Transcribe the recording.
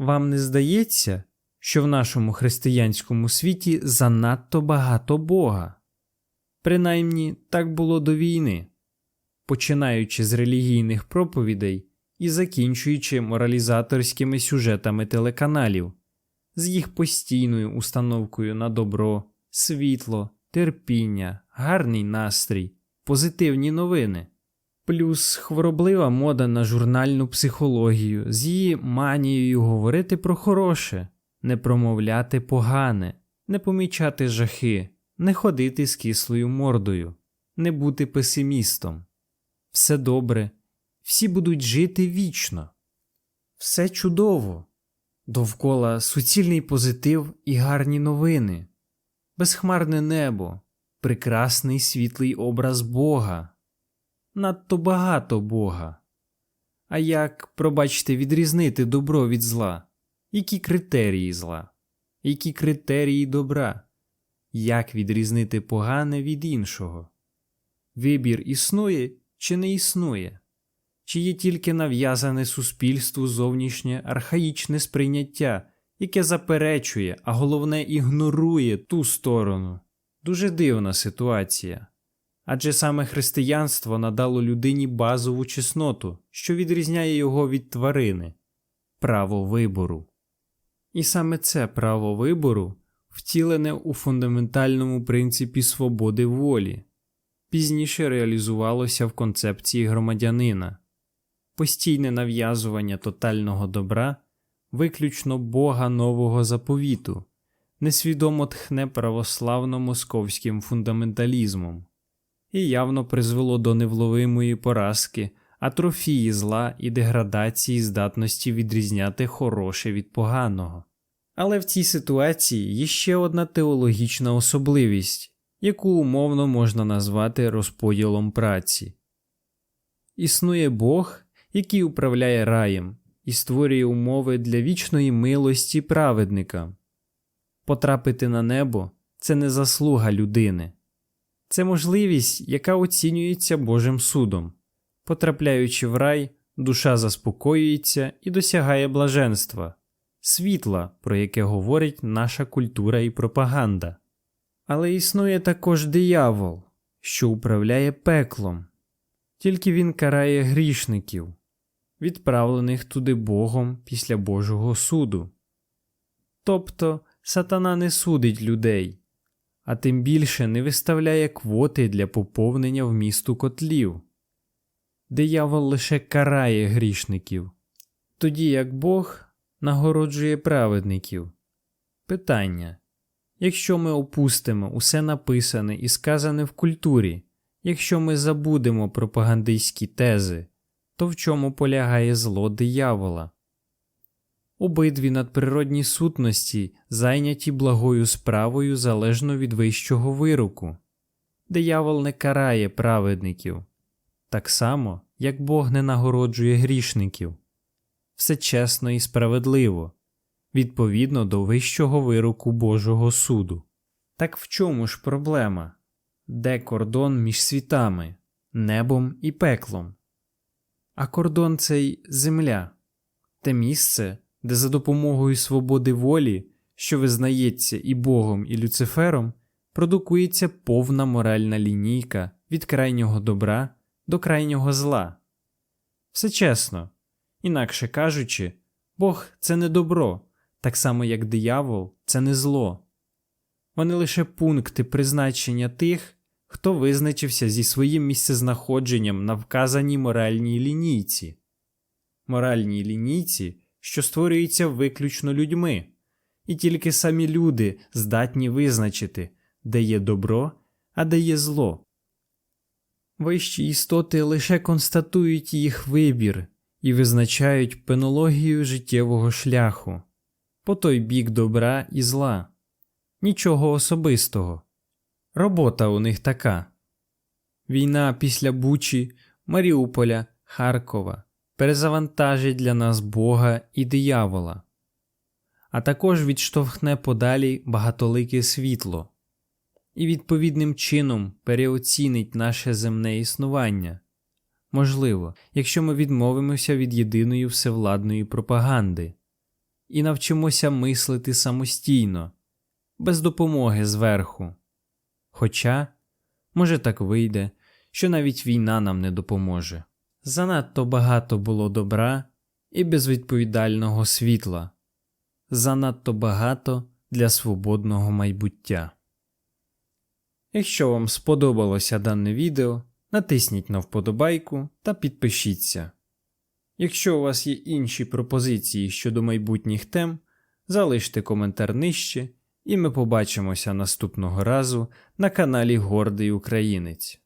Вам не здається, що в нашому християнському світі занадто багато Бога? Принаймні так було до війни, починаючи з релігійних проповідей і закінчуючи моралізаторськими сюжетами телеканалів, з їх постійною установкою на добро, світло, терпіння, гарний настрій, позитивні новини. Плюс хвороблива мода на журнальну психологію з її манією говорити про хороше, не промовляти погане, не помічати жахи, не ходити з кислою мордою, не бути песимістом. Все добре, всі будуть жити вічно. Все чудово. Довкола суцільний позитив і гарні новини, безхмарне небо, прекрасний світлий образ Бога. Надто багато Бога. А як, пробачте, відрізнити добро від зла? Які критерії зла? Які критерії добра? Як відрізнити погане від іншого? Вибір існує чи не існує? Чи є тільки нав'язане суспільству зовнішнє архаїчне сприйняття, яке заперечує, а головне ігнорує ту сторону? Дуже дивна ситуація. Адже саме християнство надало людині базову чесноту, що відрізняє його від тварини право вибору. І саме це право вибору втілене у фундаментальному принципі свободи волі, пізніше реалізувалося в концепції громадянина, постійне нав'язування тотального добра, виключно Бога нового заповіту, несвідомо тхне православно-московським фундаменталізмом і явно призвело до невловимої поразки, атрофії зла і деградації здатності відрізняти хороше від поганого. Але в цій ситуації є ще одна теологічна особливість, яку умовно можна назвати розподілом праці. Існує Бог, який управляє раєм і створює умови для вічної милості праведникам. Потрапити на небо це не заслуга людини. Це можливість, яка оцінюється Божим судом. Потрапляючи в рай, душа заспокоюється і досягає блаженства, світла, про яке говорить наша культура і пропаганда. Але існує також диявол, що управляє пеклом, тільки він карає грішників, відправлених туди Богом після Божого суду. Тобто сатана не судить людей а тим більше не виставляє квоти для поповнення вмісту котлів. Диявол лише карає грішників, тоді як Бог нагороджує праведників. Питання якщо ми опустимо усе написане і сказане в культурі, якщо ми забудемо пропагандистські тези, то в чому полягає зло диявола? Обидві надприродні сутності зайняті благою справою залежно від вищого вироку. Диявол не карає праведників, так само, як Бог не нагороджує грішників. Все чесно і справедливо, відповідно до вищого вироку Божого суду. Так в чому ж проблема? Де кордон між світами, небом і пеклом? А кордон цей земля, те місце де за допомогою свободи волі, що визнається і Богом, і Люцифером, продукується повна моральна лінійка від крайнього добра до крайнього зла. Все чесно, інакше кажучи, Бог це не добро, так само як диявол це не зло. Вони лише пункти призначення тих, хто визначився зі своїм місцезнаходженням на вказаній моральній лінійці. Моральній лінійці, що створюється виключно людьми, і тільки самі люди здатні визначити, де є добро, а де є зло. Вищі істоти лише констатують їх вибір і визначають пенологію життєвого шляху по той бік добра і зла, нічого особистого. Робота у них така війна після Бучі, Маріуполя, Харкова перезавантажить для нас Бога і диявола, а також відштовхне подалі багатолике світло і відповідним чином переоцінить наше земне існування. Можливо, якщо ми відмовимося від єдиної всевладної пропаганди. і навчимося мислити самостійно, без допомоги зверху. Хоча, може, так вийде, що навіть війна нам не допоможе. Занадто багато було добра і безвідповідального світла, занадто багато для свободного майбуття. Якщо вам сподобалося дане відео, натисніть на вподобайку та підпишіться. Якщо у вас є інші пропозиції щодо майбутніх тем, залиште коментар нижче, і ми побачимося наступного разу на каналі Гордий Українець.